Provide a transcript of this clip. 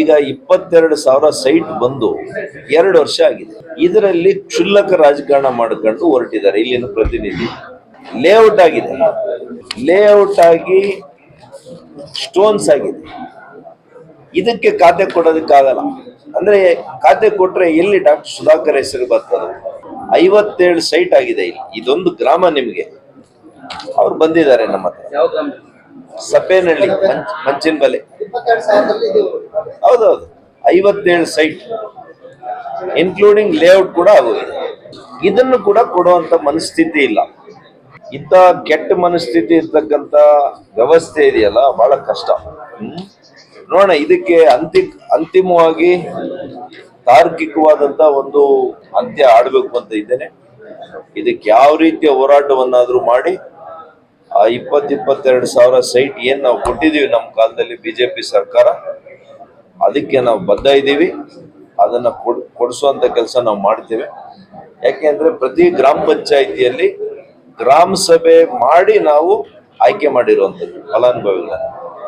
ಈಗ ಇಪ್ಪತ್ತೆರಡು ಸಾವಿರ ಸೈಟ್ ಬಂದು ಎರಡು ವರ್ಷ ಆಗಿದೆ. ಇದರಲ್ಲಿ ಕ್ಷುಲ್ಲಕ ರಾಜಕಾರಣ ಮಾಡ್ಕೊಂಡು ಹೊರಟಿದ್ದಾರೆ. ಇಲ್ಲಿನ ಪ್ರತಿನಿಧಿ. ಲೇಔಟ್ ಆಗಿದೆ. ಲೇಔಟ್ ಆಗಿ ಸ್ಟೋನ್ಸ್ ಆಗಿದೆ. ಇದಕ್ಕೆ ಖಾತೆ ಕೊಡೋದಕ್ಕಾಗಲ್ಲ ಅಂದ್ರೆ ಖಾತೆ ಕೊಟ್ರೆ ಎಲ್ಲಿ ಡಾಕ್ಟರ್ ಸುಧಾಕರ್ ಹೆಸರು ಬರ್ತದೆ ಐವತ್ತೇಳು ಸೈಟ್ ಆಗಿದೆ ಇಲ್ಲಿ. ಇದೊಂದು ಗ್ರಾಮ ನಿಮಗೆ. ಅವ್ರು ಬಂದಿದ್ದಾರೆ ನಮ್ಮ ಹತ್ರ. ಸಪ್ಪೇನಹಳ್ಳಿ ಮಂಚ್ ಮಂಚಿನ ಬಲೆ ಹೌದೌದು. ಐವತ್ತೇಳು ಸೈಟ್. ಇನ್ಕ್ಲೂಡಿಂಗ್ ಲೇಔಟ್ ಕೂಡ ಆಗೋಗಿದೆ ಇದನ್ನು ಕೂಡ ಕೊಡುವಂತ ಮನಸ್ಥಿತಿ ಇಲ್ಲ. ಇಂಥ ಕೆಟ್ಟ ಮನಸ್ಥಿತಿ ಇರ್ತಕ್ಕಂಥ ವ್ಯವಸ್ಥೆ ಇದೆಯಲ್ಲ, ಬಹಳ ಕಷ್ಟ? ನೋಡೋಣ, ಇದಕ್ಕೆ ಅಂತಿ, ಅಂತಿಮವಾಗಿ ತಾರ್ಕಿಕವಾದಂತ ಒಂದು ಅಂತ್ಯ ಆಡಬೇಕು ಅಂತ ಇದ್ದೇನೆ. ಇದಕ್ಕೆ ಯಾವ ರೀತಿಯ ಹೋರಾಟವನ್ನಾದ್ರೂ ಮಾಡಿ ಆ ಇಪ್ಪತ್ ಇಪ್ಪತ್ತೆರಡು ಸಾವಿರ ಸೈಟ್ ಏನು ನಾವು ಕೊಟ್ಟಿದೀವಿ ನಮ್ಮ ಕಾಲದಲ್ಲಿ ಬಿಜೆಪಿ ಸರ್ಕಾರ, ಅದಕ್ಕೆ ನಾವು ಬದ್ಧ ಇದ್ದೀವಿ. ಅದನ್ನ ಕೊಡ್ ಕೆಲಸ ನಾವು ಮಾಡ್ತೇವೆ. ಯಾಕೆಂದ್ರೆ ಪ್ರತಿ ಗ್ರಾಮ ಪಂಚಾಯಿತಿಯಲ್ಲಿ ಗ್ರಾಮ ಸಭೆ ಮಾಡಿ ನಾವು ಆಯ್ಕೆ ಮಾಡಿರುವಂಥದ್ದು ಫಲಾನುಭವಿಗಳನ್ನ.